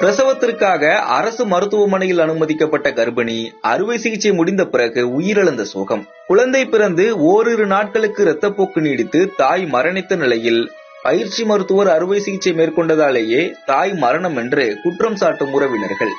பிரசவத்திற்காக அரசு மருத்துவமனையில் அனுமதிக்கப்பட்ட கர்ப்பிணி அறுவை சிகிச்சை முடிந்த பிறகு உயிரிழந்த சோகம். குழந்தை பிறந்து ஓரிரு நாட்களுக்கு இரத்தப்போக்கு நீடித்து தாய் மரணித்த நிலையில் பயிற்சி மருத்துவர் அறுவை சிகிச்சை மேற்கொண்டதாலேயே தாய் மரணம் என்று குற்றம் சாட்டும் உறவினர்கள்.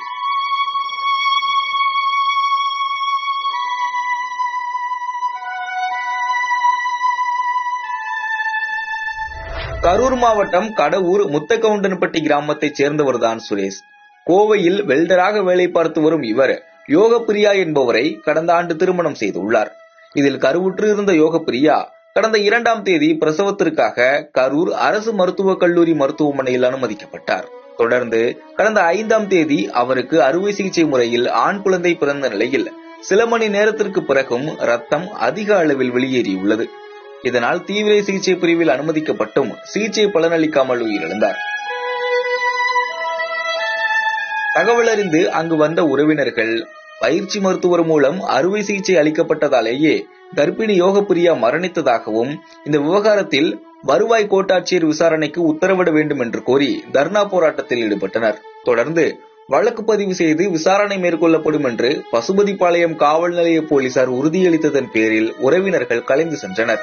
கரூர் மாவட்டம் கடவூர் முத்தகவுண்டன்பட்டி கிராமத்தைச் சேர்ந்தவர்தான் சுரேஷ். கோவையில் வெல்டராக வேலை பார்த்து வரும் இவர் யோகப்பிரியா என்பவரை கடந்த ஆண்டு திருமணம் செய்துள்ளார். இதில் கருவுற்று இருந்த யோகப்பிரியா கடந்த இரண்டாம் தேதி பிரசவத்திற்காக கரூர் அரசு மருத்துவக் கல்லூரி மருத்துவமனையில் அனுமதிக்கப்பட்டார். தொடர்ந்து கடந்த ஐந்தாம் தேதி அவருக்கு அறுவை சிகிச்சை முறையில் ஆண் குழந்தை பிறந்த நிலையில் சில மணி நேரத்திற்கு பிறகும் ரத்தம் அதிக அளவில் வெளியேறியுள்ளது. இதனால் தீவிர சிகிச்சை பிரிவில் அனுமதிக்கப்பட்டும் சிகிச்சை பலனளிக்காமல் உயிரிழந்தார். தகவல் அறிந்து அங்கு வந்த உறவினர்கள் பயிற்சி மருத்துவர் மூலம் அறுவை சிகிச்சை அளிக்கப்பட்டதாலேயே கர்ப்பிணி யோகப்பிரியா மரணித்ததாகவும் இந்த விவகாரத்தில் வருவாய் கோட்டாட்சியர் விசாரணைக்கு உத்தரவிட வேண்டும் என்று கோரி தர்ணா போராட்டத்தில் ஈடுபட்டனர். தொடர்ந்து வழக்கு பதிவு செய்து விசாரணை மேற்கொள்ளப்படும் என்று பசுபதிபாளையம் காவல் நிலைய போலீசார் உறுதியளித்ததன் பேரில் உறவினர்கள் கலைந்து சென்றனர்.